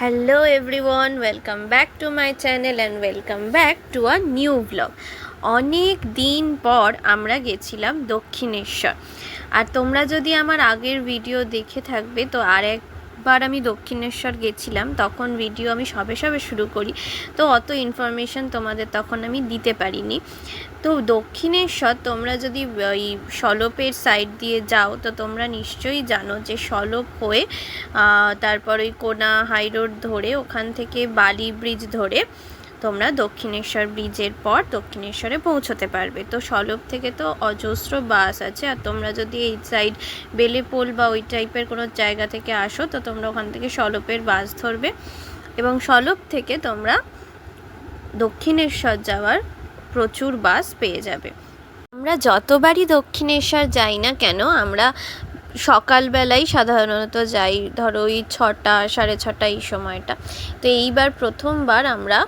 Hello everyone welcome back to my channel and welcome back to a new blog অনেক দিন পর আমরা গেছিলাম দক্ষিণেশ্বর। আর তোমরা যদি আমার আগের ভিডিও দেখে থাকবে, তো আর একবার আমি দক্ষিণেশ্বর গেছিলাম, তখন ভিডিও আমি সবে সবে শুরু করি। তো অত ইনফরমেশান তোমাদের তখন আমি দিতে পারিনি। তো দক্ষিণেশ্বর তোমরা যদি, ওই সলপের সাইড দিয়ে যাও, তো তোমরা নিশ্চয়ই জানো যে সলপ হয়ে তারপর ওই কোনা হাই রোড ধরে, ওখান থেকে বালি ব্রিজ ধরে তোমরা দক্ষিণেশ্বর ব্রিজের পর দক্ষিণেশ্বরে পৌঁছতে পারবে। তো সলপ থেকে তো অজস্র বাস আছে আর তোমরা যদি এই সাইড বেলেপোল বা ওই টাইপের কোনো জায়গা থেকে আসো, তো তোমরা ওখান থেকে সলপের বাস ধরবে এবং সলপ থেকে তোমরা দক্ষিণেশ্বর যাওয়ার প্রচুর বাস পেয়ে যাবে। আমরা যতবারই দক্ষিণেশ্বর যাই না কেন, আমরা সকালবেলাই সাধারণত যাই, ধরো ওই ছটা, সাড়ে ছটা এই সময়টা। তো এইবার প্রথমবার আমরা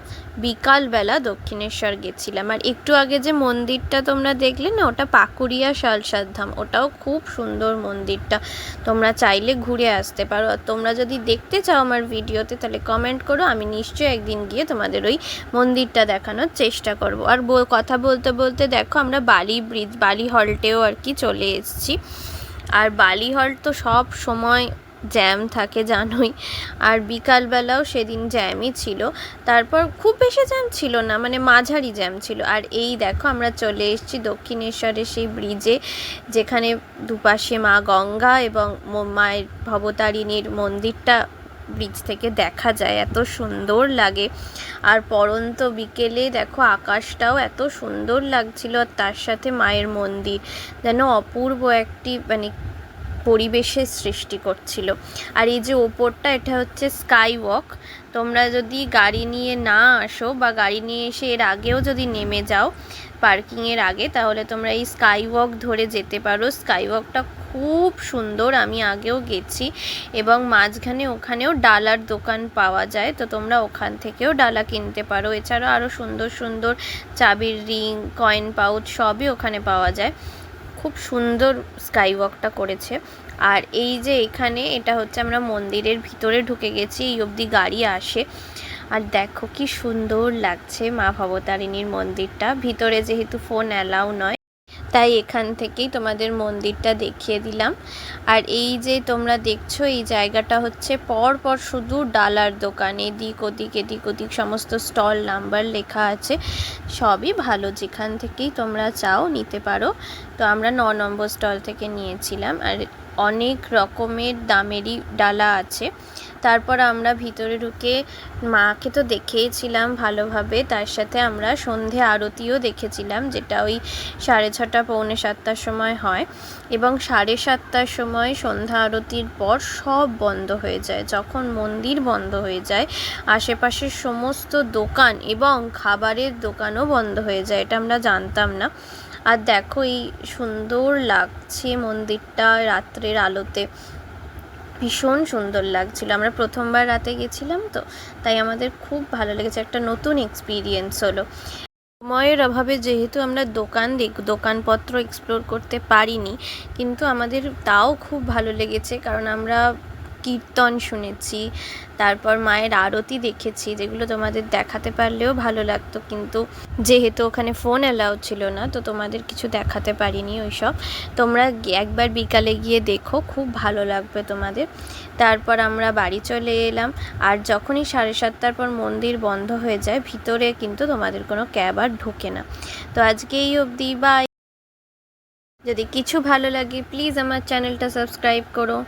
বিকালবেলা দক্ষিণেশ্বর গেছিলাম। আর একটু আগে যে মন্দিরটা তোমরা দেখলে না, ওটা পাকুড়িয়া শালসাদ ধাম ওটাও খুব সুন্দর মন্দিরটা। তোমরা চাইলে ঘুরে আসতে পারো। আর তোমরা যদি দেখতে চাও আমার ভিডিওতে, তাহলে কমেন্ট করো, আমি নিশ্চয়ই একদিন গিয়ে তোমাদের ওই মন্দিরটা দেখানোর চেষ্টা করব। আর কথা বলতে বলতে দেখো, আমরা বালি ব্রিজ, বালি হল্টেও আর কি চলে এসেছি। আর বালি হল তো সব সময় জ্যাম থাকে, জানোই। আর বিকালবেলাও সেদিন জ্যামই ছিল। তারপর খুব বেশি জ্যাম ছিল না মানে মাঝারি জ্যাম ছিল। আর এই দেখো, আমরা চলে এসেছি দক্ষিণেশ্বরের সেই ব্রিজে যেখানে দুপাশে মা গঙ্গা এবং মায়ের ভবতারিণীর মন্দিরটা ব্রিজ থেকে দেখা যায়, এত সুন্দর লাগে। আর পরন্ত বিকেলে দেখো আকাশটাও এত সুন্দর লাগছিল, আর তার সাথে মায়ের মন্দির, যেন অপূর্ব একটি মানে পরিবেশের সৃষ্টি করছিল। আর এই যে ওপরটা, এটা হচ্ছে স্কাই ওয়াক তোমরা যদি গাড়ি নিয়ে না আসো বা গাড়ি নিয়ে এসে এর আগেও যদি নেমে যাও পার্কিংয়ের আগে, তাহলে তোমরা এই স্কাই ওয়াক ধরে যেতে পারো। স্কাই ওয়াকটা খুব সুন্দর, আমি আগেও গেছি এবং মাঝখানে ওখানেও ডালার দোকান পাওয়া যায়, তো তোমরা ওখান থেকেও ডালা কিনতে পারো। এছাড়াও আরও সুন্দর সুন্দর চাবির রিং, কয়েন পাউচ সবই ওখানে পাওয়া যায়। খুব সুন্দর স্কাই ওয়াকটা করেছে। আর এই যে এখানে, এটা হচ্ছে আমরা মন্দিরের ভিতরে ঢুকে গেছি, এই অবধি গাড়ি আসে। আর দেখো কি সুন্দর লাগছে মা ভবতারিণীর মন্দিরটা। ভিতরে যেহেতু ফোন অ্যালাউ নয়, তাই এখান থেকেই তোমাদের মন্দিরটা দেখিয়ে দিলাম। আর এই যে তোমরা দেখছ, এই জায়গাটা হচ্ছে পর পর শুধু ডালার দোকান। এদিক ওদিক এদিক ওদিক সমস্ত স্টল নাম্বার লেখা আছে। সবই ভালো, যেখান থেকেই তোমরা চাও নিতে পারো। তো আমরা ন নম্বর স্টল থেকে নিয়েছিলাম। আর অনেক রকমের দামেরই ডালা আছে। তারপর আমরা ভিতরে ঢুকে মাকে তো দেখেইছিলাম ভালোভাবে, তার সাথে আমরা সন্ধে আরতিও দেখেছিলাম, যেটা ওই সাড়ে ছটা, পৌনে সাতটার সময় হয়। এবং সাড়ে সাতটার সময় সন্ধ্যা আরতির পর সব বন্ধ হয়ে যায়, যখন মন্দির বন্ধ হয়ে যায়, আশেপাশের সমস্ত দোকান এবং খাবারের দোকানও বন্ধ হয়ে যায়, এটা আমরা জানতাম না। আর দেখো এই সুন্দর লাগছে মন্দিরটা রাত্রের আলোতে। ভীষণ সুন্দর লাগছিল। আমরা প্রথমবার রাতে গেছিলাম তো, তাই আমাদের খুব ভালো লেগেছে। একটা নতুন এক্সপিরিয়েন্স হলো। সময়ের অভাবে যেহেতু আমরা দোকান দোকানপত্র এক্সপ্লোর করতে পারিনি, কিন্তু আমাদের তাও খুব ভালো লেগেছে। কারণ আমরা কীর্তন শুনেছি, তারপর মায়ের আরতি দেখেছি, যেগুলো তোমাদের দেখাতে পারলেও ভালো লাগতো। কিন্তু যেহেতু ওখানে ফোন অ্যালাউ ছিল না, তো তোমাদের কিছু দেখাতে পারিনি ওইসব। তোমরা একবার বিকালে গিয়ে দেখো, খুব ভালো লাগবে তোমাদের। তারপর আমরা বাড়ি চলে এলাম, আর যখনই সাড়ে সাতটার পর মন্দির বন্ধ হয়ে যায়, ভিতরে কিন্তু তোমাদের কোনো ক্যাব আর ঢোকে না। তো আজকে এই অবধি বাই যদি কিছু ভালো লাগে প্লিজ আমার চ্যানেলটা সাবস্ক্রাইব করো।